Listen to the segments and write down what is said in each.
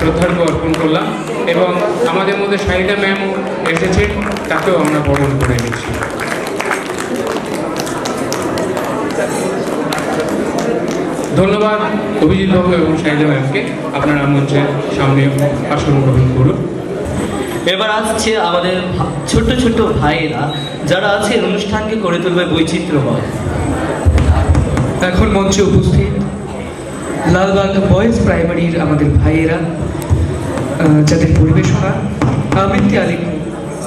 শ্রদ্ধার্ঘ অর্পণ করলাম এবং আমাদের মধ্যে সাহিদা ম্যামও এসেছেন তাকেও আমরা বরণ করে নিচ্ছি। ধন্যবাদ অভিজিৎ বাবু এবং সাহিদা ম্যামকে। আপনারা মঞ্চের সামনে আসন গ্রহণ করুন। এবার আসছে আমাদের ছোট ছোট ভাইয়েরা যারা আছে অনুষ্ঠানকে করে তুলবে বৈচিত্র্যময়। এখন মঞ্চে উপস্থিত লালবাগ বয়েজ প্রাইমারির আমাদের ভাইয়েরা যাদের পরিবেশনা আবৃত্তি আলিম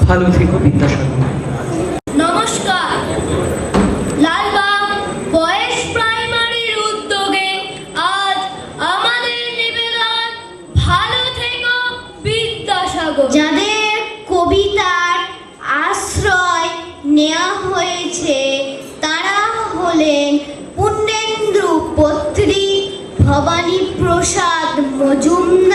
ভালো থেকো বিদ্যাসাগর নমস্কার। লালবাগ বয়েজ প্রাইমারির উদ্যোগে আজ আমাদের নিবেদন ভালো থেকো বিদ্যাসাগর যাদের কবিতার আশ্রয় নেওয়া হয়েছে তারা হলেন পুণ্যেন্দ্র ভবানী প্রসাদ মজুমদার।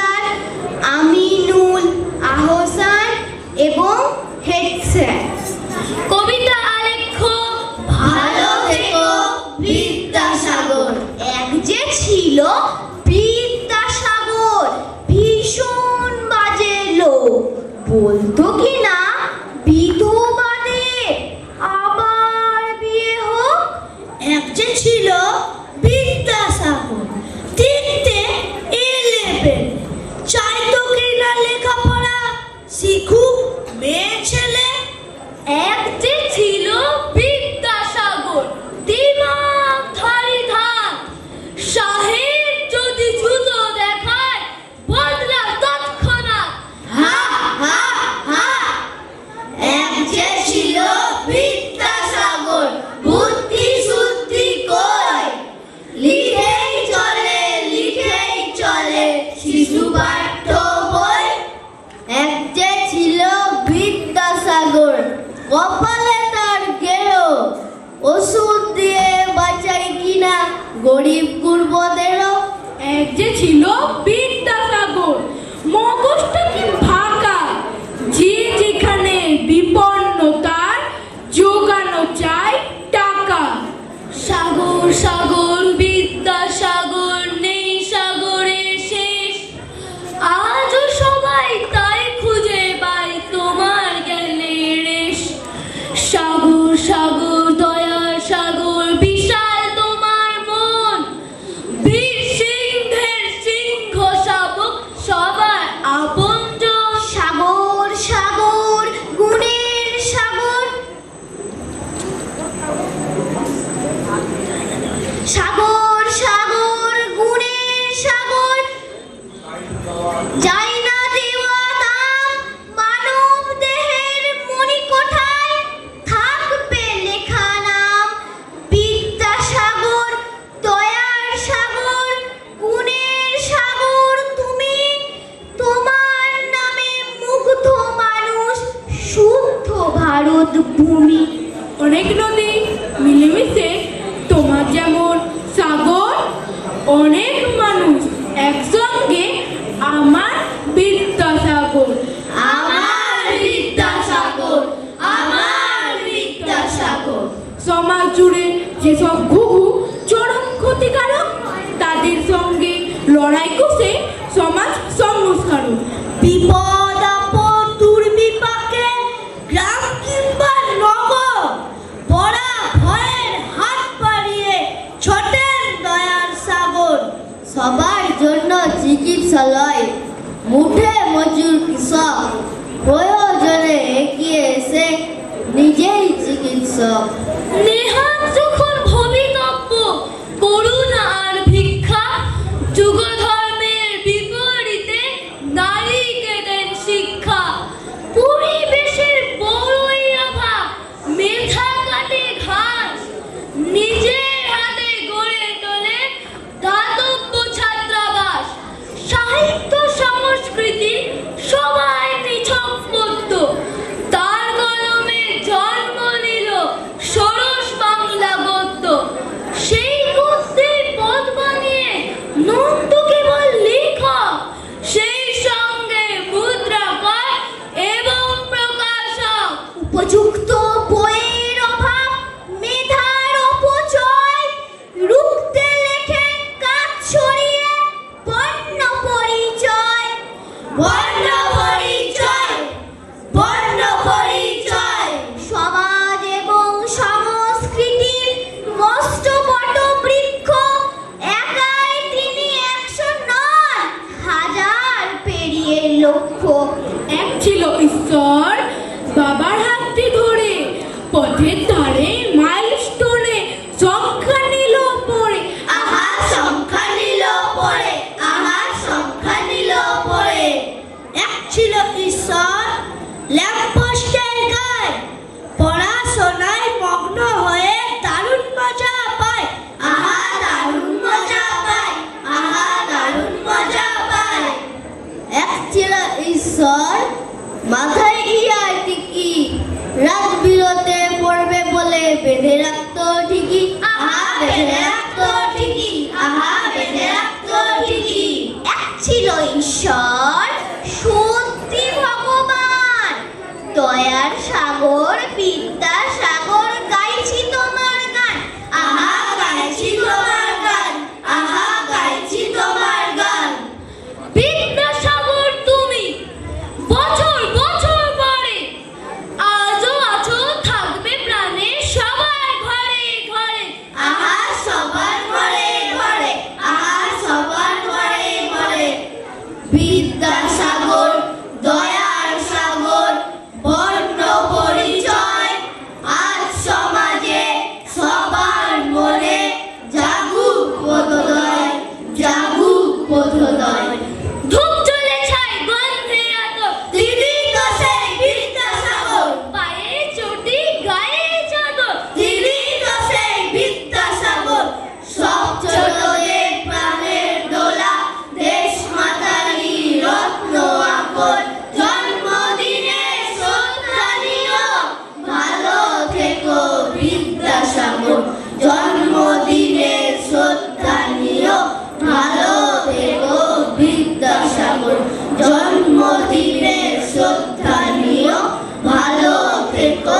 কপালে তার গেল। ওষুধ দিয়ে বাঁচাই কিনা গরিব গুরবদেরও? এক যে ছিল বিদ্যাসাগর মগজটা কি ফাঁকা? যে যেখানে বিপন্ন তার যোগানো চাই টাকা। সাগর সাগর ভারত ভূমি। অনেক নদী মিলেমিশে তোমার যেমন সাগর, অনেক মানুষ একসঙ্গে আমার বিদ্যাসাগর। আমার আমার সমাজ জুড়ে যেসব ঘুঘু জন্য চিকিৎসালয় মুঠে মজুর কৃষক প্রয়োজনে এগিয়ে এসে নিজেই চিকিৎসক নেহাত Te